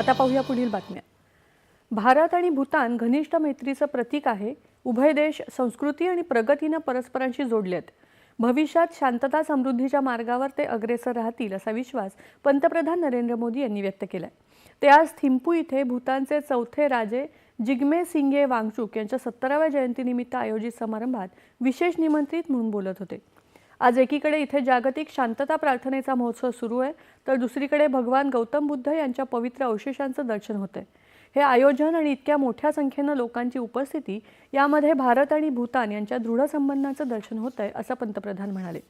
आता पाहूया पुढील बातम्या. भारत आणि भूतान घनिष्ठ मैत्रीचं प्रतीक आहे. उभय देश संस्कृती आणि प्रगतीनं परस्परांशी जोडलेत. भविष्यात शांतता समृद्धीच्या मार्गावर ते अग्रेसर राहतील असा विश्वास पंतप्रधान नरेंद्र मोदी यांनी व्यक्त केलाय. ते आज थिंपू इथे भूतानचे चौथे राजे जिग्मे सिंगे वांगचूक यांच्या सत्तराव्या जयंतीनिमित्त आयोजित समारंभात विशेष निमंत्रित म्हणून बोलत होते. आज एकीकडे इथे जागतिक शांतता प्रार्थनेचा महोत्सव सुरू आहे तर दुसरीकडे भगवान गौतम बुद्ध यांच्या पवित्र अवशेषांचं दर्शन होतंय. हे आयोजन आणि इतक्या मोठ्या संख्येनं लोकांची उपस्थिती यामध्ये भारत आणि भूतान यांच्या दृढ संबंधांचं दर्शन आहे असं पंतप्रधान म्हणाले.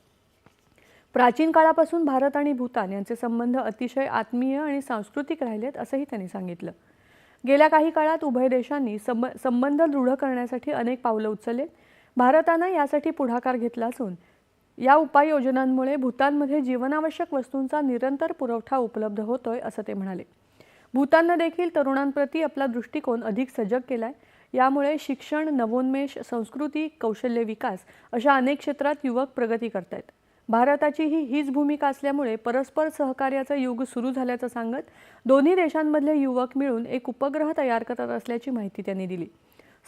प्राचीन काळापासून भारत आणि भूतान यांचे संबंध अतिशय आत्मीय आणि सांस्कृतिक राहिलेत असंही त्यांनी सांगितलं. गेल्या काही काळात उभय देशांनी संब संबंध दृढ करण्यासाठी अनेक पावलं उचललेत भारतानं यासाठी पुढाकार घेतला असून या उपाययोजनांमुळे भूतानमध्ये जीवनावश्यक वस्तूंचा निरंतर पुरवठा उपलब्ध होतोय असं ते म्हणाले. भूताननं देखील तरुणांप्रती आपला दृष्टिकोन अधिक सजग केलाय. यामुळे शिक्षण नवोन्मेष संस्कृती कौशल्य विकास अशा अनेक क्षेत्रात युवक प्रगती करतायत. भारताची ही हीच भूमिका असल्यामुळे परस्पर सहकार्याचं युग सुरू झाल्याचं सांगत दोन्ही देशांमधले युवक मिळून एक उपग्रह तयार करत असल्याची माहिती त्यांनी दिली.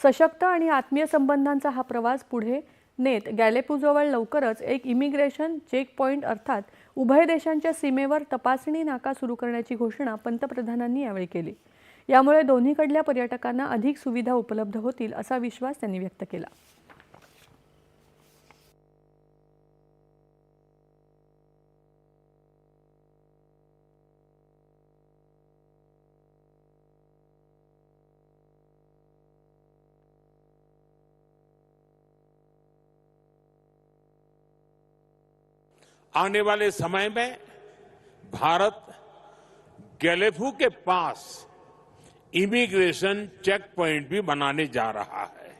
सशक्त आणि आत्मीय संबंधांचा हा प्रवास पुढे नेत गॅलेपूजवळ लवकरच एक इमिग्रेशन चेक पॉईंट अर्थात उभय देशांच्या सीमेवर तपासणी नाका सुरू करण्याची घोषणा पंतप्रधानांनी यावेळी केली. यामुळे दोन्हीकडल्या पर्यटकांना अधिक सुविधा उपलब्ध होतील असा विश्वास त्यांनी व्यक्त केला. आने वाले समय में भारत गैलेफू के पास इमिग्रेशन चेक प्वाइंट भी बनाने जा रहा है,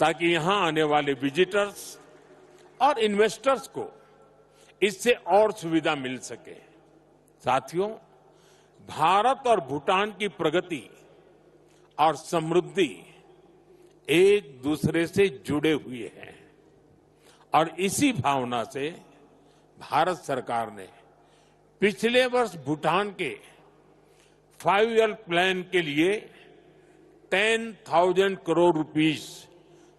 ताकि यहाँ आने वाले विजिटर्स और इन्वेस्टर्स को इससे और सुविधा मिल सके। साथियों, भारत और भूटान की प्रगति और समृद्धि एक दूसरे से जुड़े हुए हैं। और इसी भावना से भारत सरकार ने पिछले वर्ष भूटान के फाइव ईयर प्लान के लिए टेन थाउज़ेंड करोड़ रुपीस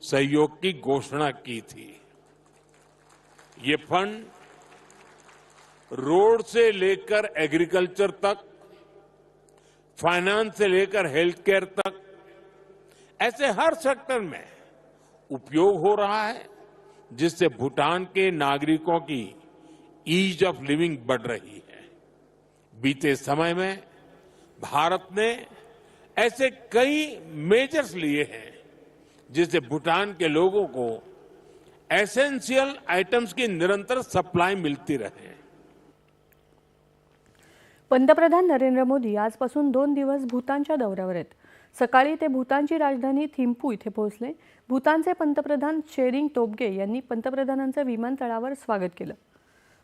सहयोग की घोषणा की थी। ये फंड रोड से लेकर एग्रीकल्चर तक, फाइनेंस से लेकर हेल्थ केयर तक, ऐसे हर सेक्टर में उपयोग हो रहा है। जिससे भूटान के नागरिकों की ईज ऑफ़ लिविंग बढ़ रही है। बीते समय में भारत ने ऐसे कई मेजर्स लिए हैं, जिससे भूटान के लोगों को एसेंशियल आइटम्स की निरंतर सप्लाई मिलती रहे। पंतप्रधान नरेंद्र मोदी आजपासून दोन दिवस भूतानच्या दौऱ्यावर आहेत. सकाळी ते भूतानची राजधानी थिम्पू इथे पोहोचले. भूतानचे पंतप्रधान शेरिंग टोबगे यांनी पंतप्रधानांचं विमानतळावर स्वागत केलं.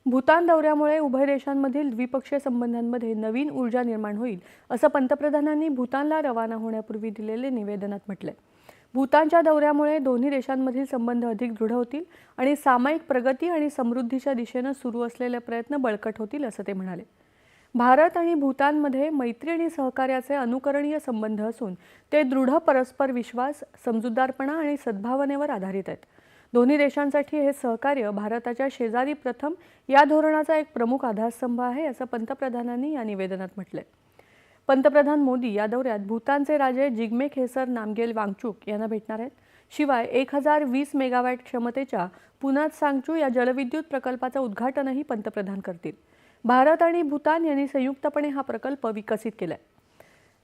भूतान दौऱ्यामुळे उभय देशांमधील द्विपक्षीय संबंधांमध्ये नवीन ऊर्जा निर्माण होईल असं पंतप्रधानांनी भूतानला रवाना होण्यापूर्वी दिलेले निवेदनात म्हटलंय. भूतानच्या दौऱ्यामुळे दोन्ही देशांमधील संबंध अधिक दृढ होतील आणि सामायिक प्रगती आणि समृद्धीच्या दिशेनं सुरू असलेले प्रयत्न बळकट होतील असं ते म्हणाले. भारत आणि भूतानमध्ये मैत्री आणि सहकार्याचे अनुकरणीय संबंध असून ते दृढ परस्पर विश्वास समजूतदारपणा आणि सद्भावनेवर आधारित आहेत. दोन्ही देशांसाठी हे सहकार्य भारताच्या शेजारी प्रथम या धोरणाचा एक प्रमुख आधारस्तंभ आहे असं पंतप्रधानांनी या निवेदनात म्हटलंय. पंतप्रधान मोदी या दौऱ्यात भूतानचे राजे जिग्मे खेसर नामगेल वांगचूक यांना भेटणार आहेत. शिवाय एक हजार वीस मेगावॅट क्षमतेच्या पुनात सांगचू या जलविद्युत प्रकल्पाचं उद्घाटनही पंतप्रधान करतील. भारत आणि भूतान यांनी संयुक्तपणे हा प्रकल्प विकसित केलाय.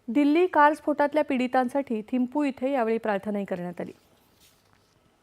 दिल्ली कार स्फोटातल्या पीडितांसाठी थिंपू इथे यावेळी प्रार्थनाही करण्यात आली.